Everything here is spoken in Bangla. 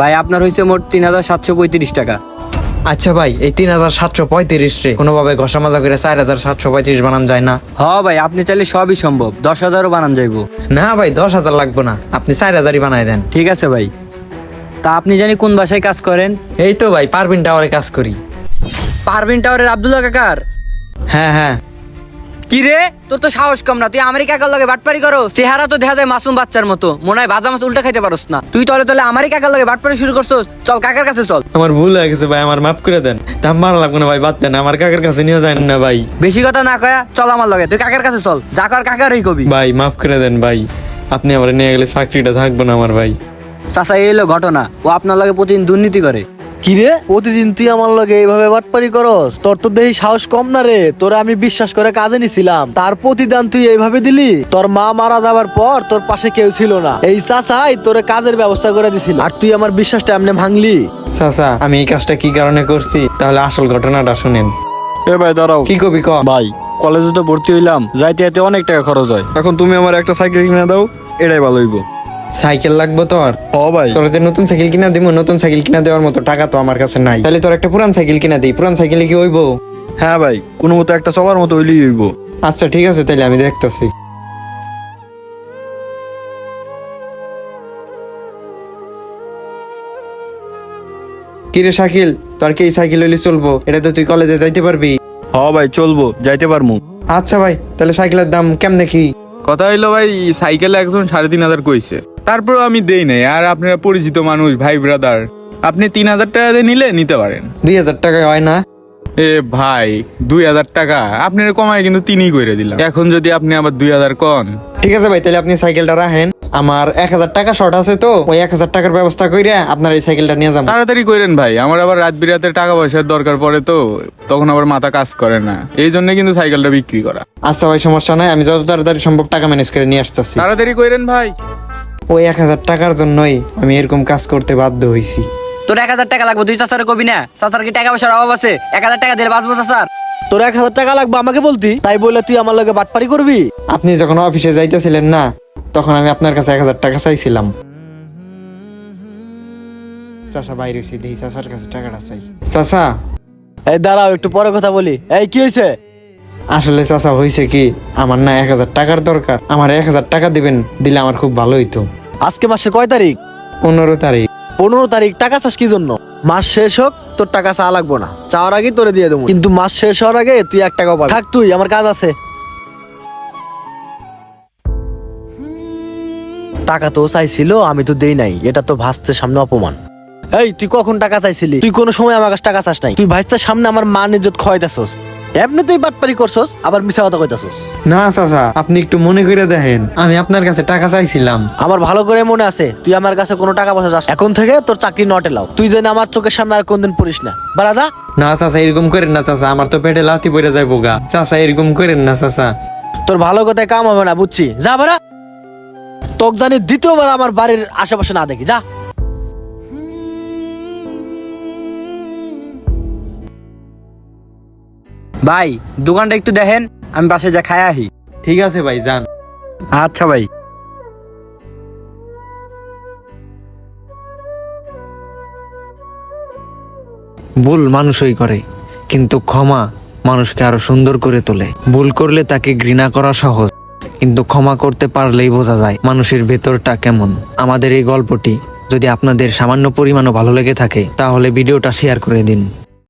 ভাই আপনার হয়েছে মোট তিন হাজার সাতশো পঁয়ত্রিশ টাকা। আচ্ছা ভাই এই তিন হাজার সাতশো পঁয়ত্রিশ রে কোনোভাবে ঘষা মাজা করে চার হাজার সাতশো পঁয়ত্রিশ বানান যায় না। হ ভাই আপনি চাইলে সবই সম্ভব দশ হাজারও বানান যাইবো। না ভাই দশ হাজার লাগবে না আপনি চার হাজারই বানাই দেন। ঠিক আছে ভাই। তা আপনি জানি কোন বাসায় কাজ করেন? এই তো ভাই পারবিন টাওয়ারে কাজ করি। পারভিন টাওয়ারের আব্দুল্লাহ কাকার? হ্যাঁ হ্যাঁ। কি রে? তোর তো সাহস কম না তুই আমেরিকা কাকার লগে বাটপারি করো চেহারা তো দেখা যায় মাসুম বাচ্চার মতো। মনে হয় ভাজা মাছ উল্টা খাইতে পারস না। তুই তলে তলে আমারই কাকার লগে বাটপারি শুরু করছস? চল কাকার কাছে চল। আমার ভুল হয়ে গেছে ভাই আমার মাফ করে দেন। দাম ভালো লাগবে না ভাই বাদ দেন। আমার কাকের কাছে নিয়ে যায় না ভাই। বেশি কথা না কয়া চল আমার লগে। তুই কাকার কাছে চল। যা কর কাকারই কবি। ভাই মাফ করে দেন ভাই। আপনি আমার নিয়ে গেলে চাকরিটা থাকবে না আমার ভাই। চাচা এই হলো ঘটনা। ও আপনার লগে প্রতিদিন দুর্নীতি করে। কি রে প্রতিদিন তুই আমার লগে এইভাবে বাটপারি করস? তোর তো দেহি সাহস কম না রে। তোরে আমি বিশ্বাস করে কাজে নিছিলাম। তার প্রতিদান তুই এইভাবে দিলি? তোর মা মারা যাবার পর তোর পাশে কেউ ছিল না। এই চাচাই তোরে কাজের ব্যবস্থা করে দিছিল। আর তুই আমার বিশ্বাসটা এমনি ভাঙলি? চাচা আমি এই কাজটা কি কারণে করছি? তাহলে আসল ঘটনাটা শুনেন। এ ভাই দাঁড়াও। কি কবি ক? ভাই কলেজে তো ভর্তি হইলাম। যাইতে যাইতে অনেক টাকা খরচ হয়। এখন তুমি আমার একটা সাইকেল কিনে দাও এটাই ভালো হইব। সাইকেল লাগবে তোর? হ ভাই। তোর যে নতুন সাইকেল কিনা দিব নতুন সাইকেল কিনা দেওয়ার মতো টাকা তো আমার কাছে নাই। তাহলে তোর একটা পুরান সাইকেল কিনা দিই পুরান সাইকেলে কি হইব? হ্যাঁ ভাই কোনো মতো একটা চলার মতো হইলেই হইব। আচ্ছা ঠিক আছে তাহলে আমি দেখতেছি। কিরে শাকিল তোর কি এই সাইকেল হইলে চলবো? এটাতে তুই কলেজে যাইতে পারবি। হ ভাই চলবো যাইতে পারমু। আচ্ছা ভাই তাহলে সাইকেলের দাম কেমন দেখি কথা হইল ভাই সাইকেলে একজন সাড়ে তিন হাজার কইছে। তারপর আমি দেই নাই আর আপনারা পরিচিত মানুষ ভাই ব্রাদার আপনি তিন হাজার টাকা দিয়ে নিলে নিতে পারেন। দুই হাজার টাকা হয় না। এ ভাই দুই হাজার টাকা আপনার কমায় কিন্তু তিনই করে দিলাম। এখন যদি আপনি আবার দুই হাজার কন। ঠিক আছে ভাই তাহলে আপনি সাইকেলটা রাখেন। আমার এক হাজার টাকা শর্ট আছে তো ওই এক হাজার টাকার ব্যবস্থা করে আপনার এই সাইকেলটা নিয়ে যাব। তাড়াতাড়ি করেন ভাই আমার আবার রাত বিরাতে টাকা পয়সার দরকার পড়ে তো তখন আবার মাথা কাজ করে না। এই জন্য কিন্তু সাইকেলটা বিক্রি করা। আচ্ছা ভাই সমস্যা নাই আমি যত তাড়াতাড়ি সম্ভব টাকা ম্যানেজ করে নিয়ে আসতেছি। তাড়াতাড়ি করেন ভাই। ওই এক হাজার টাকার জন্যই আমি এরকম কাজ করতে বাধ্য হয়েছি তোর এক হাজার টাকা লাগবে তুই চাচারে কবি না? চাচার কি টাকা পয়সার অভাব আছে? এক হাজার টাকা দিলে বাঁচবো চাচার। তোর এক হাজার টাকা লাগবে আমাকে বলতি? তাই বলে তুই আমার লগে বাটপারি করবি? আপনি যখন অফিসে যাইতেছিলেন না তখন আমি আপনার কাছে এক হাজার টাকা চাইছিলাম। চাচা বাইরে হয়েছে দিই চাচার কাছে টাকাটা চাই। চাচা! এই দাঁড়াও একটু পরে কথা বলি। এই কি হয়েছে আসলে চাচা হয়েছে কি আমার না এক হাজার টাকার দরকার। আমার এক হাজার টাকা দিবেন দিলে আমার খুব ভালো হইতো। আজকে মাসের কয় তারিখ? পনেরো তারিখ। পনেরো তারিখ টাকা চাস কি জন্য? মাস শেষ হোক তোর টাকা চা লাগবো না। চাওয়ার আগেই তোরে দিয়ে দেবো। কিন্তু মাস শেষ হওয়ার আগে তুই এক টাকাও পাবি থাক তুই আমার কাজ আছে। টাকা তো চাইছিল আমি তো দেই নাই। এটা তো ভাসতে সামনে অপমান। এই তুই কখন টাকা চাইছিলি? তুই কোনো সময় আমার কাছে টাকা চাস নাই। তুই ভাইস্তার সামনে আমার মান ইজ্জত খয়তাছস এমনিতেই বাটপারি করছস আবার মিছা কথা কইতাছস। না চাচা আপনি একটু মনে করে দেখেন। আমি আপনার কাছে টাকা চাইছিলাম। আমার ভালো করে মনে আছে তুই আমার কাছে কোনো টাকা পয়সা চাস এখন থেকে তোর চাকরি নটে লাও। তুই যেন আমার চোখের সামনে আর কোনদিন পড়িস না। বারা যা। না চাচা এরকম করেন না চাচা আমার তো পেটে লাথি পড়ে যাইবো গা চাচা এরকম করেন না চাচা। তোর ভালো কথায় কাম হবে না বুঝছি। যা বারা তোক জানি দ্বিতীয়বার আমার বাড়ির আশেপাশে না দেখি যা। ভাই দোকানটা একটু দেখেন আমি বাসে যা খাই আহি। ঠিক আছে ভাই যান। আচ্ছা ভাই। ভুল মানুষই করে কিন্তু ক্ষমা মানুষকে আরও সুন্দর করে তোলে। ভুল করলে তাকে ঘৃণা করা সহজ কিন্তু ক্ষমা করতে পারলেই বোঝা যায় মানুষের ভেতরটা কেমন। আমাদের এই গল্পটি যদি আপনাদের সামান্য পরিমাণও ভালো লেগে থাকে তাহলে ভিডিওটা শেয়ার করে দিন।